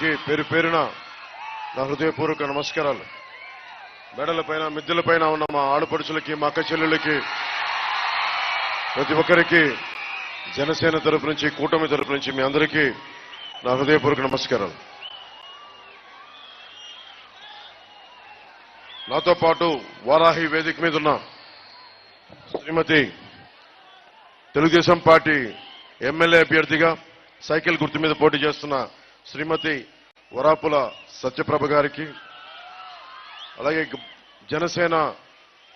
అందరికీ పేరు పేరున నా హృదయపూర్వక నమస్కారాలు. మెడలపైన మిద్దెలపైన ఉన్న మా ఆడపడుచులకి మా అక్క చెల్లెళ్ళకి ప్రతి ఒక్కరికి జనసేన తరపు నుంచి కూటమి తరపు నుంచి మీ అందరికీ నా హృదయపూర్వక నమస్కారాలు. నాతో పాటు వారాహి వేదిక మీద ఉన్న శ్రీమతి తెలుగుదేశం పార్టీ ఎమ్మెల్యే అభ్యర్థిగా సైకిల్ గుర్తు మీద పోటీ చేస్తున్న శ్రీమతి వరాపుల సత్యప్రభ గారికి అలాగే జనసేన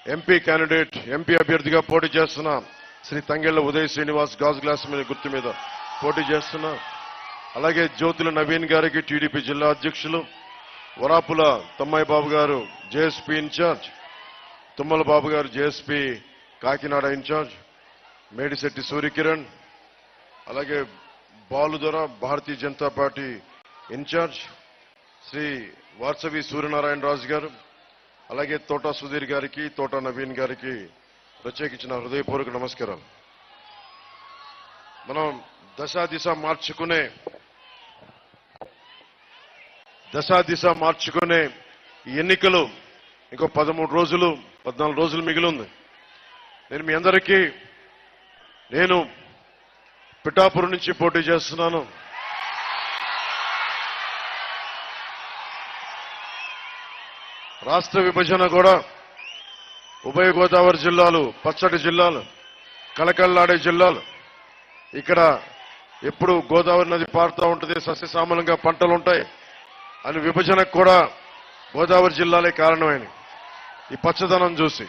ఎంపీ క్యాండిడేట్ ఎంపీ అభ్యర్థిగా పోటీ చేస్తున్న శ్రీ తంగెళ్ళ ఉదయ్ శ్రీనివాస్ గాజు గ్లాస్ మీద గుర్తు మీద పోటీ చేస్తున్న అలాగే జ్యోతుల నవీన్ గారికి టీడీపీ జిల్లా అధ్యక్షులు వరాపుల తమ్మాయి బాబు garu JSP in charge Tummala Babu garu JSP Kakinada in charge Medisetti Suryakiran అలాగే Balu Bharatiya Janata party in charge Shri Vatsavi Suryanarayana Raju garu అలాగే తోటా సుధీర్ గారికి తోటా నవీన్ గారికి ప్రత్యేకించిన హృదయపూర్వక నమస్కారాలు. మనం దశా దిశ మార్చుకునే దశా దిశ మార్చుకునే ఈ ఎన్నికలు ఇంకో పదమూడు రోజులు పద్నాలుగు రోజులు మిగిలి ఉంది. నేను మీ అందరికీ నేను పిఠాపురం నుంచి పోటీ చేస్తున్నాను. రాష్ట్ర విభజన కూడా ఉభయ గోదావరి జిల్లాలు పచ్చటి జిల్లాలు కళకళలాడే జిల్లాలు. ఇక్కడ ఎప్పుడు గోదావరి నది పారుతూ ఉంటుంది సస్యశ్యామలంగా పంటలు ఉంటాయి. అని విభజనకు కూడా గోదావరి జిల్లాలే కారణమైనవి. ఈ పచ్చదనం చూసి.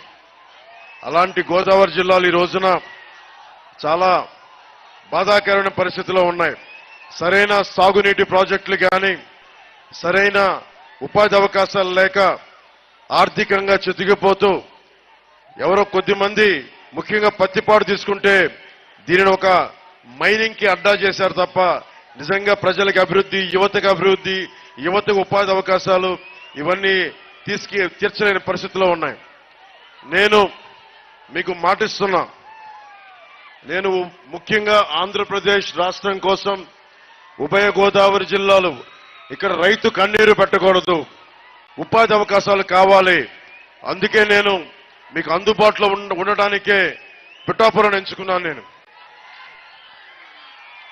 అలాంటి గోదావరి జిల్లాలు ఈ రోజున చాలా బాధాకరమైన పరిస్థితిలో ఉన్నాయి. సరైన సాగునీటి ప్రాజెక్టులు కానీ సరైన ఉపాధి అవకాశాలు లేక ఆర్థికంగా చితికిపోతూ ఎవరో కొద్ది మంది ముఖ్యంగా పత్తిపాడు తీసుకుంటే దీనిని ఒక మైనింగ్కి అడ్డా చేశారు తప్ప నిజంగా ప్రజలకు అభివృద్ధి యువతకు అభివృద్ధి యువతకు ఉపాధి అవకాశాలు ఇవన్నీ తీసుకు తీర్చలేని పరిస్థితిలో ఉన్నాయి. నేను మీకు మాటిస్తున్నా నేను ముఖ్యంగా ఆంధ్రప్రదేశ్ రాష్ట్రం కోసం ఉభయ గోదావరి జిల్లాలు ఇక్కడ రైతు కన్నీరు పెట్టకూడదు. ఉపాధి అవకాశాలు కావాలి. అందుకే నేను మీకు అందుబాటులో ఉండ- ఉండడానికే పిఠాపురం ఎంచుకున్నాను నేను.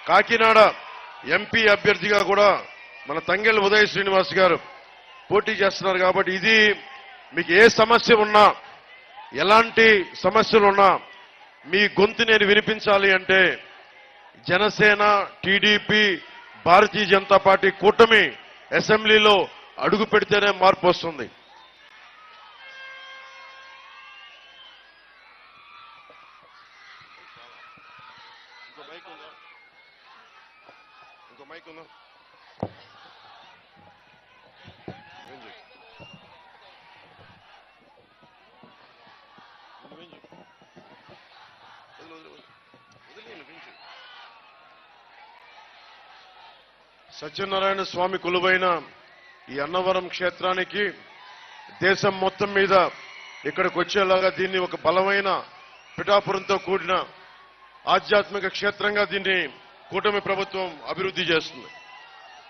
కాకినాడ ఎంపీ అభ్యర్థిగా కూడా మన తంగెల్ ఉదయ శ్రీనివాస్ గారు పోటీ చేస్తున్నారు కాబట్టి ఇది మీకు ఏ సమస్య ఉన్నా ఎలాంటి సమస్యలు ఉన్నా మీ గొంతు నేను వినిపించాలి అంటే జనసేన టీడీపీ భారతీయ జనతా పార్టీ కూటమి అసెంబ్లీలో అడుగు పెడితేనే మార్పు వస్తుంది. ఇంకో మైక్ ఉందా ఇంకో మైక్ ఉందా ఏం చేయి? నువ్వేం చేయి? వదిలు, వదిలు, వదిలు. వదిలేయ్, నువ్వేం చేయి? సత్యనారాయణ స్వామి కొలువైన ఈ అన్నవరం క్షేత్రానికి దేశం మొత్తం మీద ఇక్కడికి వచ్చేలాగా దీన్ని ఒక బలమైన పిఠాపురంతో కూడిన ఆధ్యాత్మిక క్షేత్రంగా దీన్ని కూటమి ప్రభుత్వం అభివృద్ధి చేస్తుంది.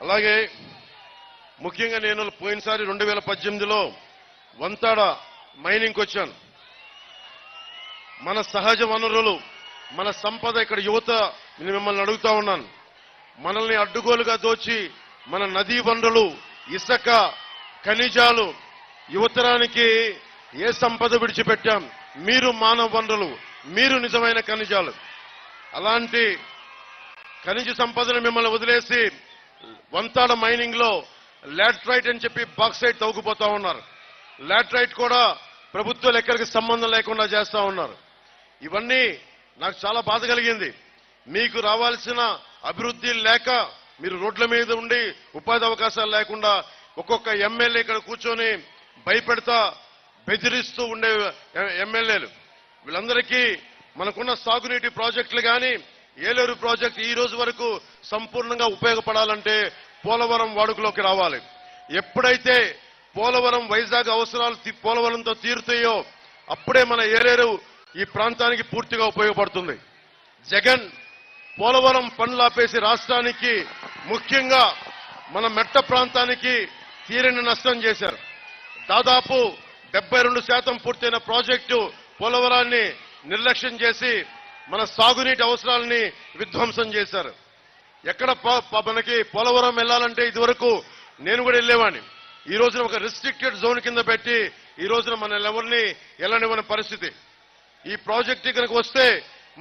అలాగే ముఖ్యంగా నేను పోయినసారి రెండు వేల పద్దెనిమిదిలో వంతాడ మైనింగ్కి వచ్చాను మన సహజ వనరులు మన సంపద ఇక్కడ యువత నేను మిమ్మల్ని అడుగుతా ఉన్నాను. మనల్ని అడ్డుగోలుగా దోచి మన నదీ వనరులు ఇసుక ఖనిజాలు యువతరానికి ఏ సంపద విడిచిపెట్టాం? మీరు మానవ వనరులు మీరు నిజమైన ఖనిజాలు. అలాంటి ఖనిజ సంపదను మిమ్మల్ని వదిలేసి వంతాడ మైనింగ్లో లాట్రైట్ అని చెప్పి బాక్సైట్ తవ్వుకుపోతా ఉన్నారు. లాట్రైట్ కూడా ప్రభుత్వ లెక్కలకి సంబంధం లేకుండా చేస్తా ఉన్నారు. ఇవన్నీ నాకు చాలా బాధ కలిగింది. మీకు రావాల్సిన అభివృద్ధి లేక మీరు రోడ్ల మీద ఉండి ఉపాధి అవకాశాలు లేకుండా ఒక్కొక్క ఎమ్మెల్యే ఇక్కడ కూర్చొని భయపెడతా బెదిరిస్తూ ఉండే ఎమ్మెల్యేలు. వీళ్ళందరికీ మనకున్న సాగునీటి ప్రాజెక్టులు కానీ ఏలేరు ప్రాజెక్ట్ ఈ రోజు వరకు సంపూర్ణంగా ఉపయోగపడాలంటే పోలవరం వాడుకలోకి రావాలి. ఎప్పుడైతే పోలవరం వైజాగ్ అవసరాలు పోలవరంతో తీరుతాయో అప్పుడే మన ఏలేరు ఈ ప్రాంతానికి పూర్తిగా ఉపయోగపడుతుంది. జగన్ పోలవరం పనులాపేసి రాష్ట్రానికి ముఖ్యంగా మన మెట్ట ప్రాంతానికి తీరని నష్టం చేశారు. దాదాపు డెబ్బై రెండు శాతం పూర్తయిన ప్రాజెక్టు పోలవరాన్ని నిర్లక్ష్యం చేసి మన సాగునీటి అవసరాలని విధ్వంసం చేశారు. ఎక్కడ మనకి పోలవరం వెళ్ళాలంటే ఇదివరకు నేను కూడా వెళ్ళేవాడిని. ఈ రోజున ఒక రిస్ట్రిక్టెడ్ జోన్ కింద పెట్టి ఈ రోజున మన ఎవరిని వెళ్ళనివ్వని పరిస్థితి. ఈ ప్రాజెక్ట్ ఇక్కడికి వస్తే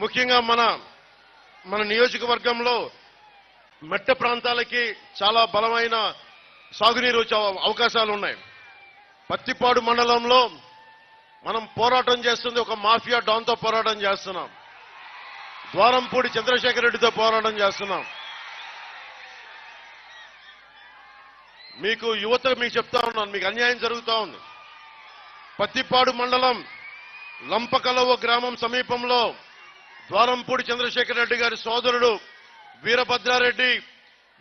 ముఖ్యంగా మన మన నియోజకవర్గంలో మెట్ట ప్రాంతాలకి చాలా బలమైన సాగునీరు వచ్చే అవకాశాలు ఉన్నాయి పత్తిపాడు మండలంలో మనం పోరాటం చేస్తుంది ఒక మాఫియా డాన్తో పోరాటం చేస్తున్నాం. ద్వారంపూడి చంద్రశేఖర్ రెడ్డితో పోరాటం చేస్తున్నాం. మీకు యువత మీకు చెప్తా ఉన్నాను మీకు అన్యాయం జరుగుతూ ఉంది. పత్తిపాడు మండలం లంపకలవ గ్రామం సమీపంలో ద్వారంపూడి చంద్రశేఖర్ రెడ్డి గారి సోదరుడు వీరభద్రారెడ్డి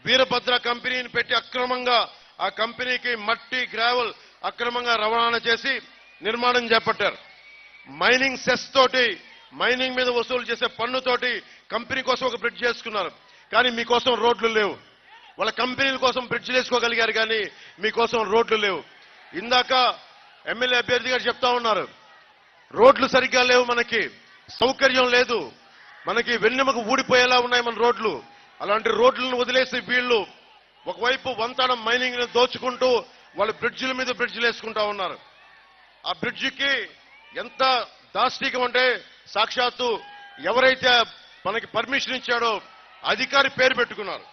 వీరభద్ర కంపెనీని పెట్టి అక్రమంగా ఆ కంపెనీకి మట్టి గ్రావెల్ అక్రమంగా రవాణా చేసి నిర్మాణం చేపట్టారు. మైనింగ్ సెస్ తోటి మైనింగ్ మీద వసూలు చేసే పన్నుతోటి కంపెనీ కోసం ఒక బ్రిడ్జ్ చేసుకున్నారు. కానీ మీకోసం రోడ్లు లేవు. వాళ్ళ కంపెనీల కోసం బ్రిడ్జ్ వేసుకోగలిగారు కానీ మీకోసం రోడ్లు లేవు. ఇందాక ఎమ్మెల్యే అభ్యర్థి గారు చెప్తా ఉన్నారు. రోడ్లు సరిగ్గా లేవు మనకి. సౌకర్యం లేదు. మనకి వెన్నెముక ఊడిపోయేలా ఉన్నాయి మన రోడ్లు. అలాంటి రోడ్లను వదిలేసి వీళ్ళు ఒకవైపు వంతడం మైనింగ్ని దోచుకుంటూ వాళ్ళు బ్రిడ్జిల మీద బ్రిడ్జిలు వేసుకుంటా ఉన్నారు. ఆ బ్రిడ్జికి ఎంత దాష్టికం అంటే సాక్షాత్తు ఎవరైతే మనకి పర్మిషన్ ఇచ్చాడో అధికారి పేరు పెట్టుకున్నారు.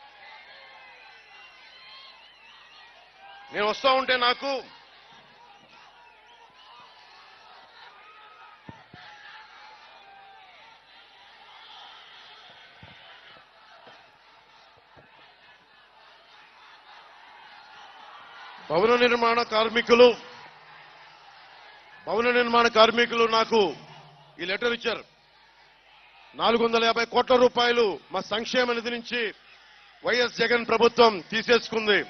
నేను వస్తా ఉంటే నాకు భవన నిర్మాణ కార్మికులు. భవన నిర్మాణ కార్మికులు నాకు ఈ లెటర్ ఇచ్చారు. నాలుగు వందల యాభై కోట్ల రూపాయలు మా సంక్షేమ నిధి నుంచి వైఎస్ జగన్ ప్రభుత్వం తీసేసుకుంది.